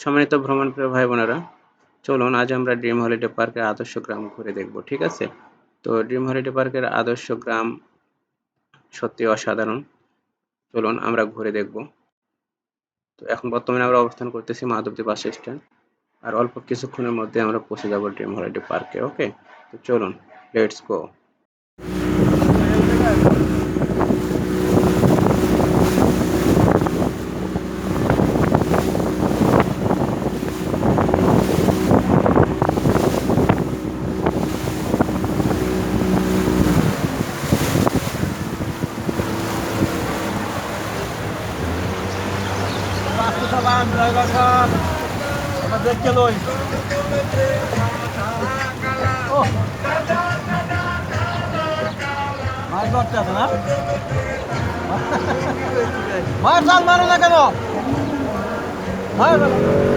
সম্মানিত ভ্রমণ প্রিয় ভাই বোনেরা চলুন আজ আমরা ড্রিম হলিডে পার্কের আদর্শ গ্রাম ঘুরে দেখব, ঠিক আছে? তো ড্রিম হলিডে পার্কের আদর্শ গ্রাম সত্যি অসাধারণ। চলুন আমরা ঘুরে দেখব। তো এখন বর্তমানে আমরা অবস্থান করতেছি মাধবদী বাস স্ট্যান্ড, আর অল্প কিছুক্ষণের মধ্যে আমরা পৌঁছে যাব ড্রিম হলিডে পার্কে ওকে? তো চলুন, লেটস গো। সালাম ড্রাইভার সাহেব আমার দেখতে লই মাছ ধরতে আছে না মারো না। কেন মাছ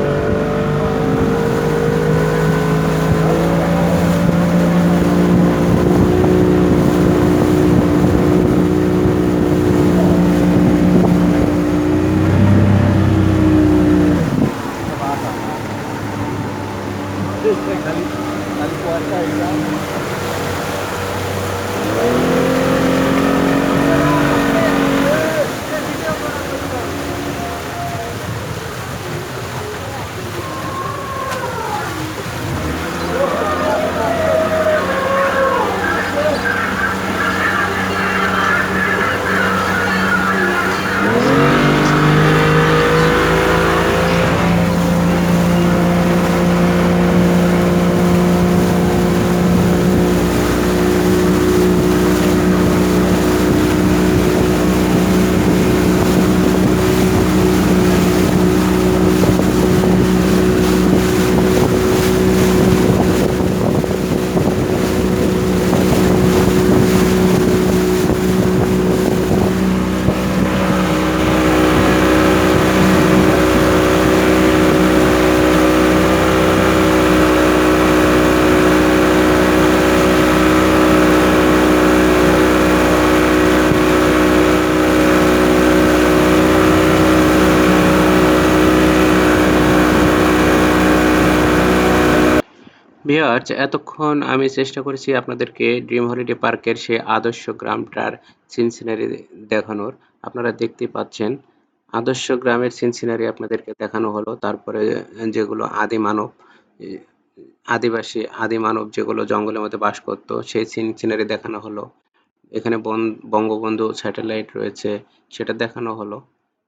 Thank you. ভিউয়ার্স এতক্ষণ আমি চেষ্টা করেছি আপনাদেরকে ড্রিম হলিডে পার্কের সেই আদর্শ গ্রামটার সিন সিনারি দেখানোর। আপনারা দেখতেই পাচ্ছেন, আদর্শ গ্রামের সিন সিনারি আপনাদেরকে দেখানো হলো। তারপরে যেগুলো আদি মানব আদিবাসী আদি মানব যেগুলো জঙ্গলের মধ্যে বাস করত, সেই সিন সিনারি দেখানো হলো। এখানে বন- বঙ্গবন্ধু স্যাটেলাইট রয়েছে, সেটা দেখানো হলো।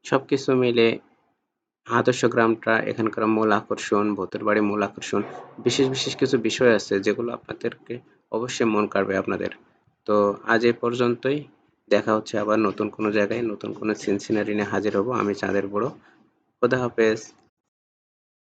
সব কিছু মিলে আদর্শ গ্রামটা, এখানকার মূল আকর্ষণ, ভূতের বাড়ি মূল আকর্ষণ, বিশেষ বিশেষ কিছু বিষয় আছে যেগুলো আপনাদেরকে অবশ্যই মন কাড়বে আপনাদের। তো আজ এ পর্যন্তই। দেখা হচ্ছে আবার নতুন কোনো জায়গায়, নতুন কোনো সিনসিনারি নিয়ে হাজির হব আমি চাঁদের বড়। খোদা হাফেজ।